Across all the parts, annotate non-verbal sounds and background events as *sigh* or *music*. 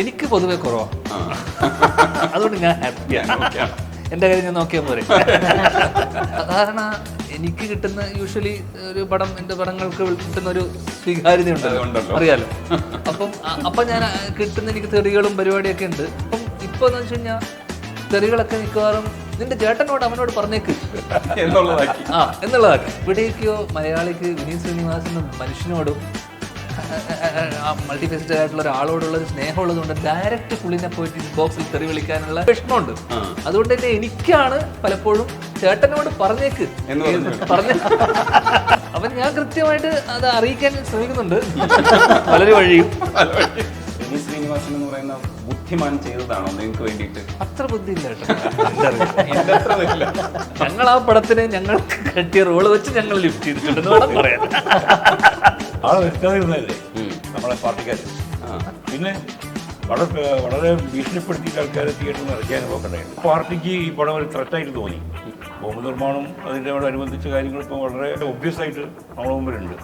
എനിക്ക് പൊതുവെ കുറവാ. അതുകൊണ്ട് ഞാൻ ഹാപ്പിയാണ് എന്റെ കാര്യം ഞാൻ നോക്കിയാൽ പോരെ. സാധാരണ എനിക്ക് കിട്ടുന്ന യൂഷ്വലി ഒരു പടം എന്റെ പടങ്ങൾക്ക് കിട്ടുന്ന ഒരു സ്വീകാര്യത ഉണ്ടല്ലോ. അറിയാലോ. അപ്പം അപ്പൊ അപ്പം ഞാൻ കിട്ടുന്ന എനിക്ക് തെറികളും പരിപാടിയൊക്കെ ഉണ്ട്. അപ്പം ഇപ്പോൾ എന്ന് വെച്ച് കഴിഞ്ഞാൽ തെറികളൊക്കെ മിക്കവാറും നിന്റെ ചേട്ടനോട് അവനോട് പറഞ്ഞേക്ക്. എന്നുള്ളതാക്കി. ആ എന്നുള്ളതാക്കി. ഇവിടേക്കോ മലയാളിക്ക് വിനീത് ശ്രീനിവാസനും മനുഷ്യനോടും മൾട്ടിഫെസ്റ്റഡ് ആയിട്ടുള്ള ഒരാളോടുള്ള ഒരു സ്നേഹമുള്ളത് കൊണ്ട് ഡയറക്റ്റ് പുള്ളിനെ പോയിട്ട് ബോക്സിൽ തെറി വിളിക്കാനുള്ള വിഷമമുണ്ട്. അതുകൊണ്ട് തന്നെ എനിക്കാണ് പലപ്പോഴും ചേട്ടനോട് പറഞ്ഞേക്ക്. എന്ന് പറഞ്ഞു. അപ്പൊ ഞാൻ കൃത്യമായിട്ട് അത് അറിയിക്കാൻ ശ്രമിക്കുന്നുണ്ട്. പലരും വഴിയും. ശ്രീനിവാസൻ എന്ന് പറയുന്ന ബുദ്ധിമാൻ ചെയ്തതാണോ നിങ്ങൾക്ക് വേണ്ടിയിട്ട്? അത്ര ബുദ്ധിയില്ല കേട്ടോ. എന്റെ അറിവിൽ. ഇല്ല ഞങ്ങൾ ആ പടത്തിന് ഞങ്ങൾ കെട്ടിയ റോൾ വെച്ച് ഞങ്ങൾ ലിഫ്റ്റ് ചെയ്തിട്ടുണ്ടെന്ന് വേണം പറയാൻ. ആളെ വരുത്താതിരുന്നതല്ലേ ഉം. നമ്മളെ പാർട്ടിക്കാർ. പിന്നെ വളരെ വളരെ ഭീഷണിപ്പെടുത്തിയിട്ട് ആൾക്കാരെ തിയേറ്ററിൽ നിന്ന് ഇറക്കിയാൻ നോക്കണ്ടായിരുന്നു പാർട്ടിക്ക് ഈ പടം ഒരു ത്രെറ്റായിട്ട് തോന്നി. ബോംബ് നിർമ്മാണം അതിനോട് അനുബന്ധിച്ച കാര്യങ്ങൾ ഇപ്പോൾ വളരെ ഒബ്വിയസ് ആയിട്ട് നമ്മുടെ മുമ്പിലുണ്ട്.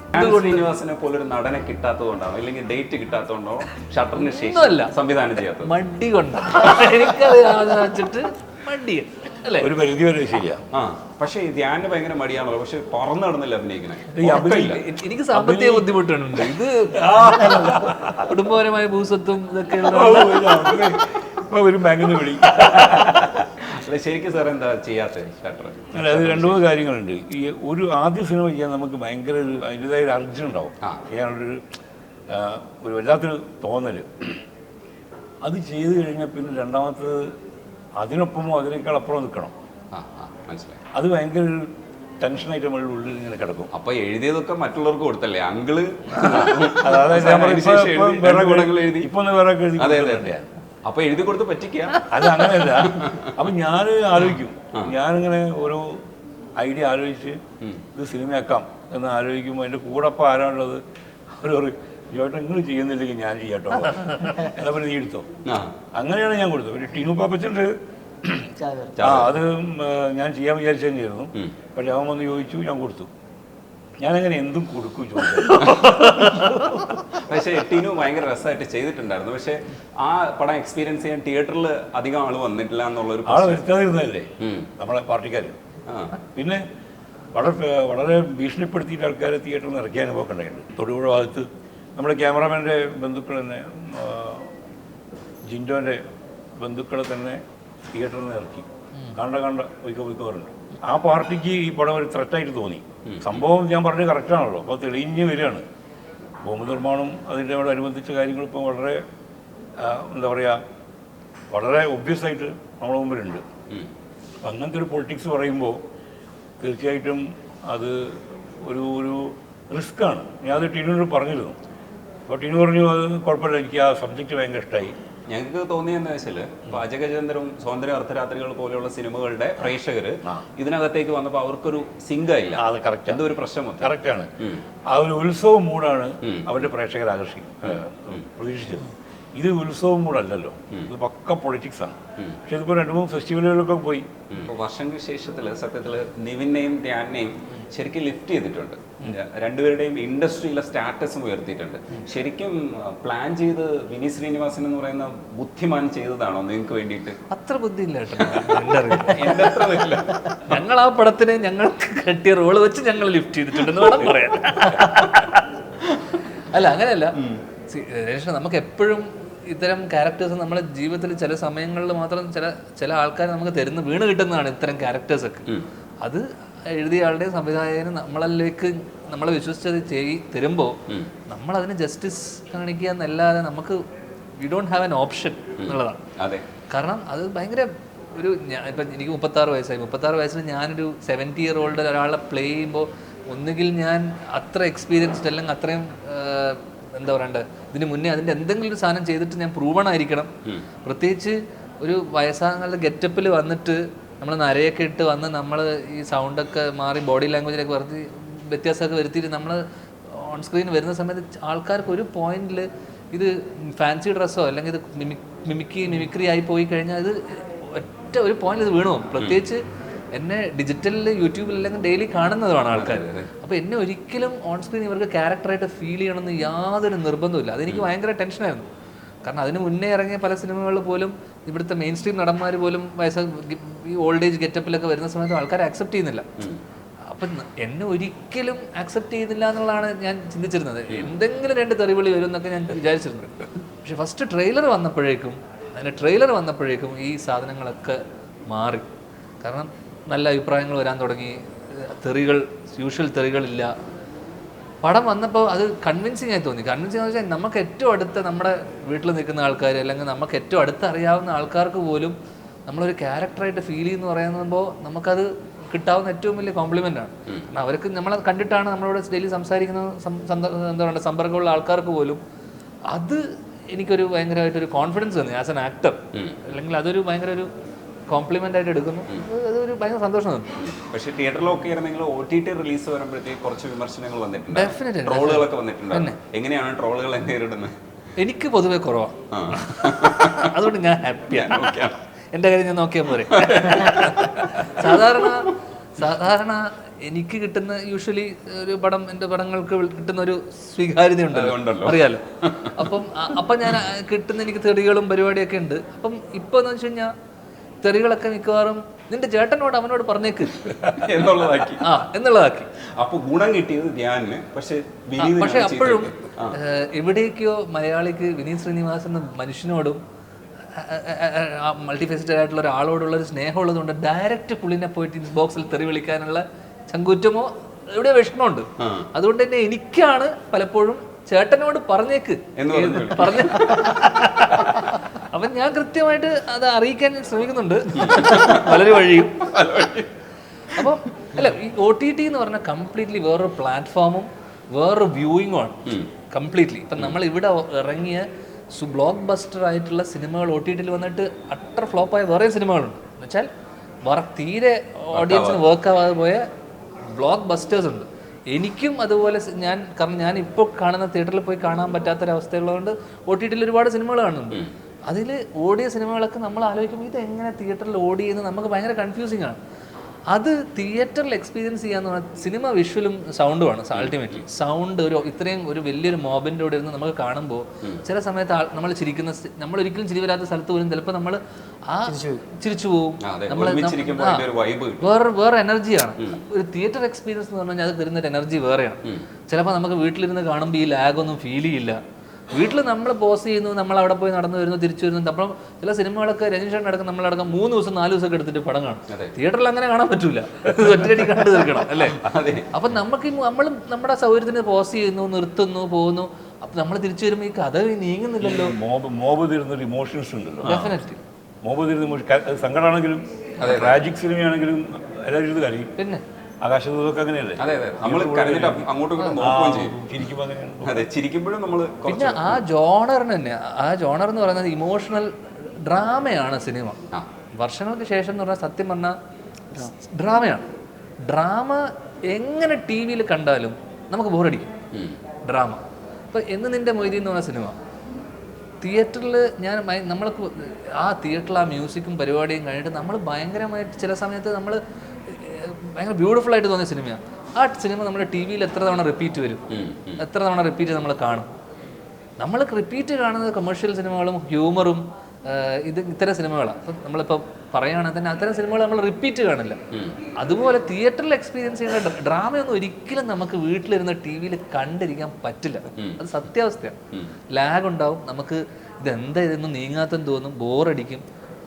ശ്രീനിവാസിനെ പോലൊരു പോലെ ഒരു നടനെ കിട്ടാത്തതുകൊണ്ടാണോ അല്ലെങ്കിൽ ഡേറ്റ് കിട്ടാത്തതുകൊണ്ടോ ഷട്ടറിന്. ശേഷം സംവിധാനം ചെയ്യാത്തത്? മടി കൊണ്ടാണ്. എനിക്കത് വെച്ചിട്ട് മടി അല്ലേ ഒരു പരിധി വരെ ശരിയാ. പക്ഷേ ധ്യാന ഭയങ്കര മടിയാണല്ലോ. പക്ഷെ പറന്നു നടന്നില്ല അഭിനയിക്കണേ എനിക്ക് സാമ്പത്തിക ബുദ്ധിമുട്ടുണ്ട്. ഇത് കുടുംബപരമായ ഭൂസ്വത്തും ഇതൊക്കെ ഒരു ബാങ്കിൽ നിന്ന് വിളി. അല്ല ശരിക്കും സാർ എന്താ ചെയ്യാത്തത് ഷട്ടർ അല്ല അത് രണ്ടു മൂന്ന് കാര്യങ്ങളുണ്ട്. ഈ ഒരു ആദ്യ സിനിമ ചെയ്യാൻ നമുക്ക് ഭയങ്കര ഒരു അതിന്റെതായ ഒരു അർജൻ ഉണ്ടാവും. ഒരു വല്ലാത്തൊരു തോന്നൽ അത് ചെയ്ത് കഴിഞ്ഞാൽ പിന്നെ രണ്ടാമത്തത് അതിനൊപ്പമോ അതിനേക്കാൾ അപ്പുറം നിൽക്കണം. ആ ആ മനസ്സിലായി. അത് ഭയങ്കര ഒരു ടെൻഷനായിട്ട് നമ്മളുടെ ഉള്ളിൽ ഇങ്ങനെ കിടക്കും. അപ്പൊ എഴുതിയതൊക്കെ മറ്റുള്ളവർക്ക് കൊടുത്തല്ലേ? അങ്കിൾ? അതായത് ഇപ്പൊ- അതിനുശേഷം ഇപ്പൊ എഴുതി- വേറെ രണ്ട് പടങ്ങൾ എഴുതി. ഇപ്പൊ ഒന്ന് വേറെ എഴുതി അതെ അതെ കൊടുക്കുന്നുണ്ട്. അതെ. അപ്പൊ എഴുതി കൊടുത്ത് പറ്റിക്കുക. അത് അങ്ങനെയല്ല. അപ്പൊ ഞാൻ ആലോചിക്കും. ഞാനിങ്ങനെ ഓരോ ഐഡിയ ആലോചിച്ച് ഇത് സിനിമയാക്കാം എന്ന് ആലോചിക്കുമ്പോൾ എന്റെ കൂടെ അപ്പം ആരാണുള്ളത് അവർ പറയും ചേട്ടാ നിങ്ങൾ ചെയ്യുന്നില്ലെങ്കിൽ ഞാൻ ചെയ്യാട്ടോ. എന്നാ പിന്നെ നീ എടുത്തോ. ആ. അങ്ങനെയാണ് ഞാൻ കൊടുത്തത്. ഒരു ടിനു പാപ്പച്ചന്റെ ആ അത് ഞാൻ ചെയ്യാൻ വിചാരിച്ചെന്നായിരുന്നു. പക്ഷെ അവൻ വന്ന് ചോദിച്ചു ഞാൻ കൊടുത്തു. ഞാനങ്ങനെ എന്തും കൊടുക്കും പക്ഷെ ടിനു ഭയങ്കര രസമായിട്ട് ചെയ്തിട്ടുണ്ടായിരുന്നു. പക്ഷെ ആ പടം എക്സ്പീരിയൻസ് ചെയ്യാൻ തിയേറ്ററിൽ അധികം ആൾ വന്നിട്ടില്ല എന്നുള്ളൊരു ആൾ വരുത്താതിരുന്നല്ലേ. നമ്മളെ പാർട്ടിക്കാർ ആ. പിന്നെ വളരെ വളരെ ഭീഷണിപ്പെടുത്തിയിട്ട് ആൾക്കാരെ തിയേറ്ററിൽ നിന്ന് ഇറക്കിയാൻ നോക്കണ്ടായിരുന്നു തൊടുപുഴ ഭാഗത്ത് നമ്മുടെ ക്യാമറാമാന്റെ ബന്ധുക്കൾ തന്നെ ജിൻഡോന്റെ ബന്ധുക്കളെ തന്നെ തിയേറ്ററിൽ നിന്ന് ഇറക്കി. കണ്ട കണ്ട ഒയ്ക്കോ ഒയ്ക്കോ ആ പാർട്ടിക്ക് ഈ പടം ഒരു ത്രെറ്റായിട്ട് തോന്നി. സംഭവം ഞാൻ പറഞ്ഞത് കറക്റ്റാണല്ലോ അപ്പോൾ തെളിഞ്ഞ് വരികയാണ്. ബോംബ് നിർമ്മാണം അതിനോട് അനുബന്ധിച്ച കാര്യങ്ങൾ ഇപ്പോൾ വളരെ എന്താ പറയുക വളരെ ഒബ്വിയസ് ആയിട്ട് നമ്മുടെ മുമ്പിലുണ്ട്. അങ്ങനത്തെ ഒരു പൊളിറ്റിക്സ് പറയുമ്പോൾ തീർച്ചയായിട്ടും അത് ഒരു ഒരു റിസ്ക്കാണ് ഞാൻ അത് ടീമിനോട് പറഞ്ഞിരുന്നു. ടീനു പറഞ്ഞു അത് കുഴപ്പമില്ല എനിക്ക് ആ സബ്ജക്റ്റ് ഭയങ്കര ഇഷ്ടമായി ഞങ്ങൾക്ക് തോന്നിയെന്ന് വെച്ചാൽ പാചകചന്ദ്രവും സ്വാതന്ത്ര്യ അർദ്ധരാത്രികൾ പോലെയുള്ള സിനിമകളുടെ പ്രേക്ഷകർ ഇതിനകത്തേക്ക് വന്നപ്പോൾ അവർക്കൊരു സിങ്ക് ആയില്ല അത് കറക്റ്റ് എന്തൊരു എന്തോ ഒരു പ്രശ്നം കറക്റ്റാണ് ഉം. ആ ഒരു ഉത്സവ മൂടാണ് അവരുടെ പ്രേക്ഷകരെ ആകർഷിക്കുന്നത്. പ്രതീക്ഷിച്ചത് ഇത് ഉത്സവം മൂടല്ലോ ഇത് പക്ക പൊളിറ്റിക്സ് ആണ്. പക്ഷെ ഇതിപ്പോൾ രണ്ട് മൂന്ന് ഫെസ്റ്റിവലുകളിലൊക്കെ പോയി. വർഷങ്ങൾക്ക് ശേഷത്തിൽ സത്യത്തിൽ നിവിനെയും ധ്യാനെയും ശരിക്കും ലിഫ്റ്റ് ചെയ്തിട്ടുണ്ട്. രണ്ടുപേരുടെയും ഇൻഡസ്ട്രിയിലെ സ്റ്റാറ്റസും ഉയർത്തിയിട്ടുണ്ട്. ശരിക്കും പ്ലാൻ ചെയ്ത് വിനി ശ്രീനിവാസൻ എന്ന് പറയുന്ന ബുദ്ധിമാൻ ചെയ്തതാണോ നിങ്ങൾക്ക് വേണ്ടിയിട്ട്? അത്ര ബുദ്ധിയില്ല. എന്റെ ഇല്ല *laughs* ഞങ്ങൾ ആ പടത്തിന് ഞങ്ങൾക്ക് കെട്ടിയ റോൾ വെച്ച് ഞങ്ങൾ ലിഫ്റ്റ് ചെയ്തിട്ടുണ്ടെന്ന് വേണം പറയാൻ. അല്ല അങ്ങനെയല്ല. നമുക്ക് എപ്പോഴും ഇത്തരം ക്യാരക്ടേഴ്സ് നമ്മുടെ ജീവിതത്തിൽ ചില സമയങ്ങളിൽ മാത്രം ചില ചില ആൾക്കാർ നമുക്ക് തരുന്ന വീണ് കിട്ടുന്നതാണ് ഇത്തരം ക്യാരക്ടേഴ്സൊക്കെ അത് എഴുതിയ ആളുടെയും സംവിധായകനും നമ്മളിലേക്ക് നമ്മളെ വിശ്വസിച്ചത് ചെയ് തരുമ്പോൾ നമ്മളതിന് ജസ്റ്റിസ് കാണിക്കുക എന്നല്ലാതെ നമുക്ക് we don't have an option എന്നുള്ളതാണ്. അതെ. കാരണം അത് ഭയങ്കര ഒരു ഞാൻ ഇപ്പം എനിക്ക് മുപ്പത്താറ് വയസ്സായി. മുപ്പത്താറ് വയസ്സിൽ ഞാനൊരു സെവന്റി ഇയർ ഓൾഡ് ഒരാളെ പ്ലേ ചെയ്യുമ്പോൾ ഒന്നുകിൽ ഞാൻ അത്ര എക്സ്പീരിയൻസ്ഡ് അല്ലെങ്കിൽ അത്രയും എന്താ പറയണ്ടത് ഇതിന് മുന്നേ അതിന്റെ എന്തെങ്കിലും ഒരു സാധനം ചെയ്തിട്ട് ഞാൻ പ്രൂവൺ ആയിരിക്കണം. പ്രത്യേകിച്ച് ഒരു വയസ്സാങ്ങളുടെ ഗെറ്റപ്പിൽ വന്നിട്ട് നമ്മൾ നരയൊക്കെ ഇട്ട് വന്ന് നമ്മൾ ഈ സൗണ്ടൊക്കെ മാറി ബോഡി ലാംഗ്വേജിലൊക്കെ വരുത്തി വ്യത്യാസമൊക്കെ വരുത്തിയിട്ട് നമ്മൾ ഓൺ സ്ക്രീൻ വരുന്ന സമയത്ത് ആൾക്കാർക്ക് ഒരു പോയിന്റിൽ ഇത് ഫാൻസി ഡ്രസ്സോ അല്ലെങ്കിൽ ഇത് മിമിക്കി മിമിക്രി ആയി പോയി കഴിഞ്ഞാൽ ഇത് ഒറ്റ ഒരു പോയിന്റ് ഇത് വീണു പ്രത്യേകിച്ച് എന്നെ ഡിജിറ്റലിൽ യൂട്യൂബിൽ അല്ലെങ്കിൽ ഡെയിലി കാണുന്നതാണ് ആൾക്കാർ അപ്പോൾ എന്നെ ഒരിക്കലും ഓൺ സ്ക്രീൻ ഇവർക്ക് ക്യാരക്ടറായിട്ട് ഫീൽ ചെയ്യണമെന്ന് യാതൊരു നിർബന്ധമില്ല അതെനിക്ക് ഭയങ്കര ടെൻഷനായിരുന്നു കാരണം അതിന് മുന്നേ ഇറങ്ങിയ പല സിനിമകൾ പോലും ഇവിടുത്തെ മെയിൻ സ്ട്രീം നടന്മാർ പോലും വയസ്സ ഈ ഓൾഡ് ഏജ് ഗെറ്റപ്പിലൊക്കെ വരുന്ന സമയത്ത് ആൾക്കാർ അക്സെപ്റ്റ് ചെയ്യുന്നില്ല. അപ്പം എന്നെ ഒരിക്കലും അക്സെപ്റ്റ് ചെയ്യുന്നില്ല എന്നുള്ളതാണ് ഞാൻ ചിന്തിച്ചിരുന്നത്. എന്തെങ്കിലും രണ്ട് തെറിവിളി വരും എന്നൊക്കെ ഞാൻ വിചാരിച്ചിരുന്നത് പക്ഷെ ഫസ്റ്റ് ട്രെയിലർ വന്നപ്പോഴേക്കും അതിന്റെ ട്രെയിലർ വന്നപ്പോഴേക്കും ഈ സാധനങ്ങളൊക്കെ മാറി. കാരണം നല്ല അഭിപ്രായങ്ങൾ വരാൻ തുടങ്ങി. തെറികൾ യൂഷ്വൽ തെറികളില്ല. പടം വന്നപ്പോൾ അത് കൺവിൻസിങ് ആയി തോന്നി. കൺവിൻസിങ് എന്ന് വെച്ചാൽ നമുക്ക് ഏറ്റവും അടുത്ത നമ്മുടെ വീട്ടിൽ നിൽക്കുന്ന ആൾക്കാർ അല്ലെങ്കിൽ നമുക്ക് ഏറ്റവും അടുത്ത് അറിയാവുന്ന ആൾക്കാർക്ക് പോലും നമ്മളൊരു ക്യാരക്ടറായിട്ട് ഫീൽ ചെയ്യുന്നു പറയുമ്പോൾ നമുക്കത് കിട്ടാവുന്ന ഏറ്റവും വലിയ കോംപ്ലിമെന്റ് ആണ്. കാരണം അവർക്ക് നമ്മളെ കണ്ടിട്ടാണ് നമ്മളോട് ഡെയിലി സംസാരിക്കുന്ന എന്താ പറയുക സമ്പർക്കമുള്ള ആൾക്കാർക്ക് പോലും അത് എനിക്കൊരു ഭയങ്കരമായിട്ടൊരു കോൺഫിഡൻസ് തന്നെ ആസ് എൻ ആക്ടർ അല്ലെങ്കിൽ അതൊരു ഭയങ്കര ഒരു കോംപ്ലിമെന്റ് ആയിട്ട് എടുക്കുന്നു. അത് ഭയങ്കര സന്തോഷം തോന്നി പക്ഷേ തിയേറ്ററിലൊക്കെ ആയിരുന്നെങ്കിൽ ഒ ടി ടി റിലീസ് വരുമ്പോഴത്തേക്ക് കുറച്ച് വിമർശനങ്ങൾ വന്നിട്ടുണ്ട്. ഡെഫിനറ്റ് ട്രോളുകളൊക്കെ വന്നിട്ടുണ്ട്. എങ്ങനെയാണ് ട്രോളുകൾ നേരിടുന്നത് എനിക്ക് പൊതുവേ കുറവാ. അതുകൊണ്ട് ഞാൻ ഹാപ്പിയാണ് എന്റെ എന്റെ കാര്യം ഞാൻ നോക്കിയാൽ പോരെ. സാധാരണ സാധാരണ എനിക്ക് കിട്ടുന്ന യൂഷ്വലി ഒരു പടം എന്റെ പടങ്ങൾക്ക് കിട്ടുന്ന ഒരു സ്വീകാര്യത ഉണ്ടല്ലോ. അറിയാലോ. അപ്പം അപ്പം ഞാൻ കിട്ടുന്ന എനിക്ക് തെറികളും പരിപാടിയൊക്കെ ഉണ്ട്. അപ്പം ഇപ്പോൾ എന്ന് വെച്ച് കഴിഞ്ഞാൽ തെറികളൊക്കെ മിക്കവാറും നിന്റെ ചേട്ടനോട് അവനോട് പറഞ്ഞേക്ക്. എന്നുള്ളതാക്കി. ആ എന്നുള്ളതാക്കി. അപ്പൊ ഗുണം കിട്ടിയത് ധ്യാനിന് പക്ഷെ പക്ഷെ അപ്പോഴും എവിടേക്കോ മലയാളിക്ക് വിനീത് ശ്രീനിവാസൻ എന്ന മനുഷ്യനോടും മൾട്ടി ഫെസിറ്റഡ് ആയിട്ടുള്ള ഒരാളോടുള്ള ഒരു സ്നേഹമുള്ളതുകൊണ്ട് ഡയറക്റ്റ് പുള്ളിനെ പോയിട്ട് ബോക്സിൽ തെറി വിളിക്കാനുള്ള ചങ്കുറ്റമോ ഇവിടെ വിഷമമുണ്ട്. അതുകൊണ്ട് തന്നെ എനിക്കാണ് പലപ്പോഴും ചേട്ടനോട് പറഞ്ഞേക്ക്. പറഞ്ഞ അപ്പം ഞാൻ കൃത്യമായിട്ട് അത് അറിയിക്കാൻ ശ്രമിക്കുന്നുണ്ട്. പലരും വഴിയും. അപ്പം അല്ല ഈ ഒ ടി ടി എന്ന് പറഞ്ഞാൽ കംപ്ലീറ്റ്ലി വേറൊരു പ്ലാറ്റ്ഫോമും വേറൊരു വ്യൂയിങ്ങും ആണ്. കംപ്ലീറ്റ്ലി ഇപ്പം നമ്മൾ ഇവിടെ ഇറങ്ങിയ സു ബ്ലോക്ക് ബസ്റ്റർ ആയിട്ടുള്ള സിനിമകൾ ഒ ടി ടിയിൽ വന്നിട്ട് അട്ടർ ഫ്ലോപ്പായ വേറെ സിനിമകളുണ്ട്. എന്നുവെച്ചാൽ വേറെ തീരെ ഓഡിയൻസിന് വർക്ക് ആവാതെ പോയ ബ്ലോക്ക് ബസ്റ്റേഴ്സ് ഉണ്ട്. എനിക്കും അതുപോലെ ഞാൻ കാരണം ഞാൻ ഇപ്പോൾ കാണുന്ന തിയേറ്ററിൽ പോയി കാണാൻ പറ്റാത്തൊരവസ്ഥയുള്ളതുകൊണ്ട് ഒ ടി ടിയിൽ ഒരുപാട് സിനിമകൾ കാണുന്നുണ്ട്. അതിൽ ഓടിയ സിനിമകളൊക്കെ നമ്മൾ ആലോചിക്കുമ്പോൾ ഇത് എങ്ങനെ തിയേറ്ററിൽ ഓടിയെന്ന് നമുക്ക് ഭയങ്കര കൺഫ്യൂസിങ് ആണ്. അത് തിയേറ്ററിൽ എക്സ്പീരിയൻസ് ചെയ്യാന്ന് പറഞ്ഞാൽ സിനിമ വിഷ്വലും സൗണ്ടുമാണ് അൾട്ടിമേറ്റ്ലി സൗണ്ട് ഒരു ഇത്രയും ഒരു വലിയൊരു മോബിന്റെ കൂടെ ഇരുന്ന് നമുക്ക് കാണുമ്പോൾ ചില സമയത്ത് ആൾ- നമ്മൾ ചിരിക്കുന്ന നമ്മൾ ഒരിക്കലും ചിരി വരാത്ത സ്ഥലത്ത് പോലും ചിലപ്പോൾ നമ്മൾ ആ ചിരിച്ചു പോകും. നമ്മൾ വേറെ വേറെ എനർജിയാണ് ഒരു തിയേറ്റർ എക്സ്പീരിയൻസ് എന്ന് പറഞ്ഞാൽ അത് തരുന്ന ഒരു എനർജി വേറെയാണ്. ചിലപ്പോൾ നമുക്ക് വീട്ടിലിരുന്ന് കാണുമ്പോൾ ഈ ലാഗ് ഒന്നും ഫീൽ ചെയ്യില്ല. വീട്ടിൽ നമ്മൾ പോസ് ചെയ്യുന്നു നമ്മൾ അവിടെ പോയി നടന്നു വരുന്നു തിരിച്ചു വരുന്നു. അപ്പം ചില സിനിമകളൊക്കെ രജനീഷൻ അടക്കം നമ്മളടക്കം മൂന്ന് ദിവസം നാല് ദിവസമൊക്കെ എടുത്തിട്ട് പടം കാണും. തിയേറ്ററിൽ അങ്ങനെ കാണാൻ പറ്റൂല. ഒറ്റയടി കണ്ടു തീർക്കണം അല്ലേ? അപ്പം നമുക്ക് നമ്മൾ നമ്മുടെ സൗകര്യത്തിന് പോസ് ചെയ്യുന്നു നിർത്തുന്നു പോകുന്നു. അപ്പം നമ്മൾ തിരിച്ചു വരുമ്പോൾ ഈ കഥ നീങ്ങുന്നില്ലല്ലോ. മോബ് മോബ് തരുന്നൊരു ഇമോഷൻസ് ഉണ്ടല്ലോ. ഡെഫിനറ്റ്ലി മോബ് തീരുന്ന സങ്കടമാണെങ്കിലും ട്രാജിക് സിനിമയാണെങ്കിലും എല്ലാവരും കരയും പിന്നെ? ആകാശദൂതൊക്കെ അങ്ങനെയല്ലേ? അതെ അതെ. നമ്മൾ കരഞ്ഞിട്ട് അങ്ങോട്ടും ഇങ്ങോട്ടും നോക്കുകയും ചെയ്യും. ചിരിക്കുമ്പോൾ അങ്ങനെയാണ് അതെ ചിരിക്കുമ്പോഴും നമ്മൾ പിന്നെ ആ ജോണറിന് തന്നെ ആ ജോണർ എന്ന് പറയുന്നത് ഇമോഷണൽ ഡ്രാമയാണ് സിനിമ. ആ. വർഷങ്ങൾക്ക് ശേഷം എന്ന് പറഞ്ഞാൽ സത്യം പറഞ്ഞാൽ ഡ്രാമയാണ്. ഡ്രാമ എങ്ങനെ ടി വിയിൽ കണ്ടാലും നമുക്ക് ബോറടിക്കും. ഡ്രാമ. ഇപ്പം എന്ന് നിന്റെ മൊയ്തി എന്ന് പറഞ്ഞ സിനിമ? തിയേറ്ററിൽ ഞാൻ നമ്മൾക്ക് ആ തിയേറ്ററിൽ ആ മ്യൂസിക്കും പരിപാടിയും കഴിഞ്ഞിട്ട് നമ്മൾ ഭയങ്കരമായിട്ട് ചില സമയത്ത് നമ്മൾ ഭയങ്കര ബ്യൂട്ടിഫുൾ ആയിട്ട് തോന്നിയ സിനിമയാണ് ആ സിനിമ നമ്മുടെ ടി വിയിൽ എത്ര തവണ റിപ്പീറ്റ് വരും? എത്ര തവണ റിപ്പീറ്റ് നമ്മൾ കാണും? നമ്മൾ റിപ്പീറ്റ് കാണുന്നത് കമേഴ്ഷ്യൽ സിനിമകളും ഹ്യൂമറും ഇത് ഇത്തരം സിനിമകളാണ് അപ്പം നമ്മളിപ്പോൾ പറയുകയാണെങ്കിൽ തന്നെ അത്തരം സിനിമകൾ നമ്മൾ റിപ്പീറ്റ് കാണില്ല. അതുപോലെ തിയേറ്ററിൽ എക്സ്പീരിയൻസ് ചെയ്യുന്ന ഡ്രാമയൊന്നും ഒരിക്കലും നമുക്ക് വീട്ടിലിരുന്ന് ടി വിയിൽ കണ്ടിരിക്കാൻ പറ്റില്ല. അത് സത്യാവസ്ഥയാണ്. ലാഗ് ഉണ്ടാവും. നമുക്ക് ഇതെന്താ ഇതൊന്നും നീങ്ങാത്തെന്ന് തോന്നും. ബോറടിക്കും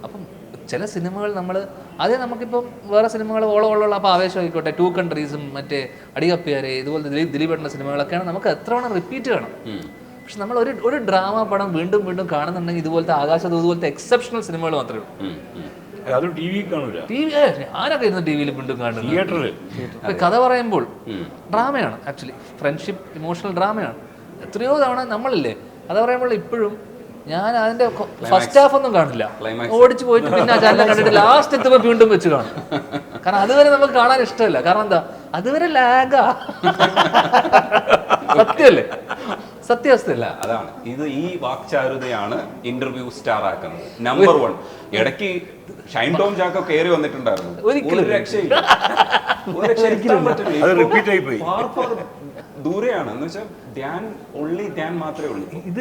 അപ്പം ചില സിനിമകൾ നമ്മൾ അതേ നമുക്കിപ്പം വേറെ സിനിമകൾ ഓളം ഉള്ള അപ്പോൾ ആവേശമായിക്കോട്ടെ. ടു കൺട്രീസും മറ്റേ അടികപ്പിയാരെ ഇതുപോലെ ദിലീപ് ദിലീപേട്ടന്റെ സിനിമകളൊക്കെയാണ് നമുക്ക് എത്ര വേണം റിപ്പീറ്റ് വേണം. പക്ഷെ നമ്മൾ ഒരു ഒരു ഡ്രാമ പടം വീണ്ടും വീണ്ടും കാണുന്നുണ്ടെങ്കിൽ ഇതുപോലത്തെ ആകാശത്ത് ഇതുപോലത്തെ എക്സെപ്ഷണൽ സിനിമകൾ മാത്രമേ ഉള്ളൂ. ആരൊക്കെ ഇരുന്ന് ടി വിയിൽ വീണ്ടും കാണുന്നത്? കഥ പറയുമ്പോൾ ഡ്രാമയാണ് ആക്ച്വലി ഫ്രണ്ട്ഷിപ്പ് ഇമോഷണൽ ഡ്രാമയാണ് എത്രയോ തവണ നമ്മളില്ലേ കഥ പറയുമ്പോൾ ഇപ്പോഴും ഞാൻ അതിന്റെ ഫസ്റ്റ് ഹാഫ് ഒന്നും കാണില്ല. ഓടിച്ചു പോയിട്ട് പിന്നെ ആ ചാനൽ *laughs* കണ്ടിട്ട് ലാസ്റ്റ് എത്തുമ്പോൾ വീണ്ടും വെച്ച് കാണും. കാരണം അതുവരെ നമുക്ക് കാണാൻ ഇഷ്ടമല്ല. കാരണം എന്താ? അതുവരെ ലാഗാ *laughs* സത്യമല്ലേ? സത്യാവസ്ഥയല്ല. അല്ല അതാണ്. ഇത് ഈ വാക്ചാരുതയാണ് ഇന്റർവ്യൂ സ്റ്റാർ ആക്കുന്നത്. നമ്പർ വൺ ഇടയ്ക്ക് ഷൈൻ ടോം ചാക്കോ കയറി വന്നിട്ടുണ്ടായിരുന്നു. ഒരു രക്ഷയില്ല. ദൂരെയാണ്. എന്ന് വെച്ചാൽ ധ്യാൻ ഒള്ളി ധ്യാൻ മാത്രമേ ഉള്ളൂ. ഇത്